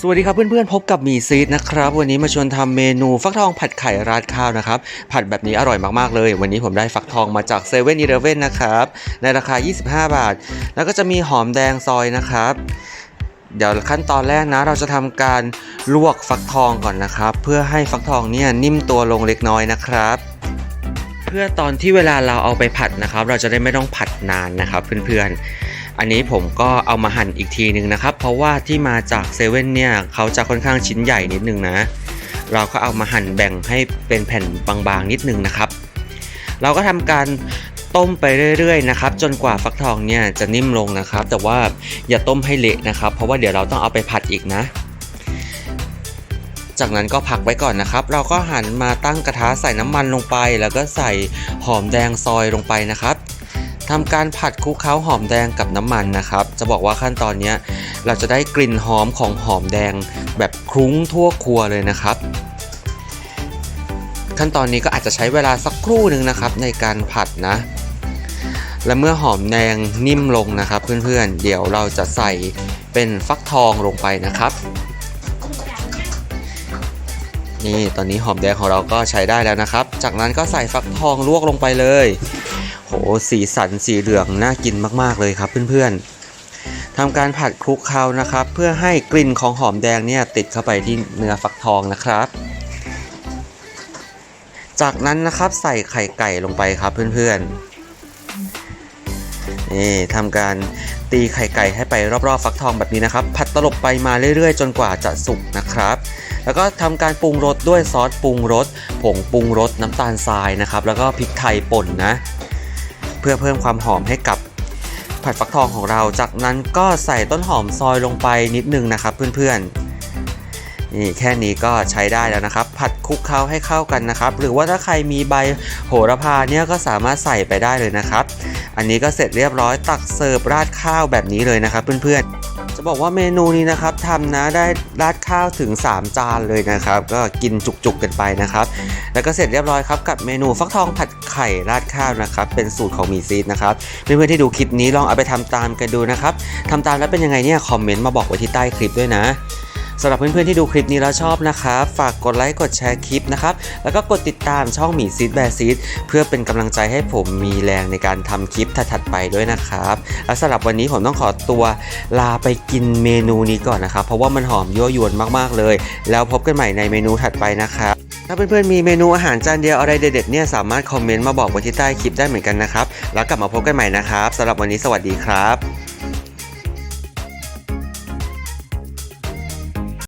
สวัสดีครับเพื่อนๆพบกับมีซีดนะครับ วันนี้มาชวนทำเมนูฟักทองผัดไข่ราดข้าวนะครับ ผัดแบบนี้อร่อยมากๆเลย วันนี้ผมได้ฟักทองมาจากเซเว่นอีเลฟเว่นนะครับ ในราคา 25 บาท แล้วก็จะมีหอมแดงซอยนะครับ เดี๋ยวขั้นตอนแรกนะ เราจะทำการลวกฟักทองก่อนนะครับ เพื่อให้ฟักทองเนี่ยนิ่มตัวลงเล็กน้อยนะครับเพื่อตอนที่เวลาเราเอาไปผัดนะครับ เราจะได้ไม่ต้องผัดนานนะครับเพื่อนๆ อันนี้ผมก็เอามาหั่นอีกทีหนึ่งนะครับ เพราะว่าที่มาจากเซเว่นเนี่ยเขาจะค่อนข้างชิ้นใหญ่นิดนึงนะ เราก็เอามาหั่นแบ่งให้เป็นแผ่นบางๆนิดนึงนะครับ เราก็ทำการต้มไปเรื่อยๆนะครับจนกว่าฟักทองเนี่ยจะนิ่มลงนะครับ แต่ว่าอย่าต้มให้เละนะครับ เพราะว่าเดี๋ยวเราต้องเอาไปผัดอีกนะ จากนั้นก็พักไว้ก่อนนะครับ เราก็หันมาตั้งกระทะใส่น้ำมันลงไป แล้วก็ใส่หอมแดงซอยลงไปนะครับ ทำการผัดคลุกเคล้าหอมแดงกับน้ำมันนะครับ จะบอกว่าขั้นตอนนี้เราจะได้กลิ่นหอมของหอมแดงแบบคลุ้งทั่วครัวเลยนะครับ ขั้นตอนนี้ก็อาจจะใช้เวลาสักครู่หนึ่งนะครับในการผัดนะ และเมื่อหอมแดงนิ่มลงนะครับ เพื่อนๆ เดี๋ยวเราจะใส่เป็นฟักทองลงไปนะครับนี่ตอนนี้หอมแดงของเราก็ใช้ได้แล้วนะครับ จากนั้นก็ใส่ฟักทองลวกลงไปเลย หสีสันสีเหลืองน่ากินมากๆเลยครับเพื่อนๆทำการผัดคลุกเคล้านะครับ เพื่อให้กลิ่นของหอมแดงเนี่ยติดเข้าไปที่เนื้อฟักทองนะครับ จากนั้นนะครับใส่ไข่ไก่ลงไปครับเพื่อนๆนี่ทำการตีไข่ไก่ให้ไปรอบๆฟักทองแบบนี้นะครับ ผัดตลบไปมาเรื่อยๆ จนกว่าจะสุกนะครับ แล้วก็ทำการปรุงรสด้วยซอสปรุงรสผงปรุงรสน้ำตาลทรายนะครับ แล้วก็พริกไทยป่นนะ เพื่อเพิ่มความหอมให้กับผัดฟักทองของเรา จากนั้นก็ใส่ต้นหอมซอยลงไปนิดนึงนะครับเพื่อนๆ นี่แค่นี้ก็ใช้ได้แล้วนะครับ ผัดคลุกเคล้าให้เข้ากันนะครับ หรือว่าถ้าใครมีใบโหระพาเนี่ยก็สามารถใส่ไปได้เลยนะครับ อันนี้ก็เสร็จเรียบร้อยตักเสิร์ฟราดข้าวแบบนี้เลยนะครับเพื่อนๆ จะบอกว่าเมนูนี้นะครับทำนะได้ราดข้าวถึง 3 จานเลยนะครับ ก็กินจุกๆกันไปนะครับ แล้วก็เสร็จเรียบร้อยครับกับเมนูฟักทองผัดไข่ราดข้าวนะครับ เป็นสูตรของมีซีดนะครับเพื่อนๆที่ดูคลิปนี้ลองเอาไปทำตามกันดูนะครับทำตามแล้วเป็นยังไงเนี่ยคอมเมนต์มาบอกไว้ที่ใต้คลิปด้วยนะ สำหรับเพื่อนๆที่ดูคลิปนี้แล้วชอบนะครับ ฝากกดไลค์กดแชร์คลิปนะครับ แล้วก็กดติดตามช่องหมีซีดแบซีดเพื่อเป็นกำลังใจให้ผมมีแรงในการทำคลิปถัดๆไปด้วยนะครับและสำหรับวันนี้ผมต้องขอตัวลาไปกินเมนูนี้ก่อนนะครับ เพราะว่ามันหอมยั่วยวนมากๆเลย แล้วพบกันใหม่ในเมนูถัดไปนะครับถ้าเพื่อนๆมีเมนูอาหารจานเดียวอะไรเด็ดๆเนี่ยสามารถคอมเมนต์มาบอกไว้ที่ใต้คลิปได้เหมือนกันนะครับ แล้วกลับมาพบกันใหม่นะครับสำหรับวันนี้สวัสดีครับ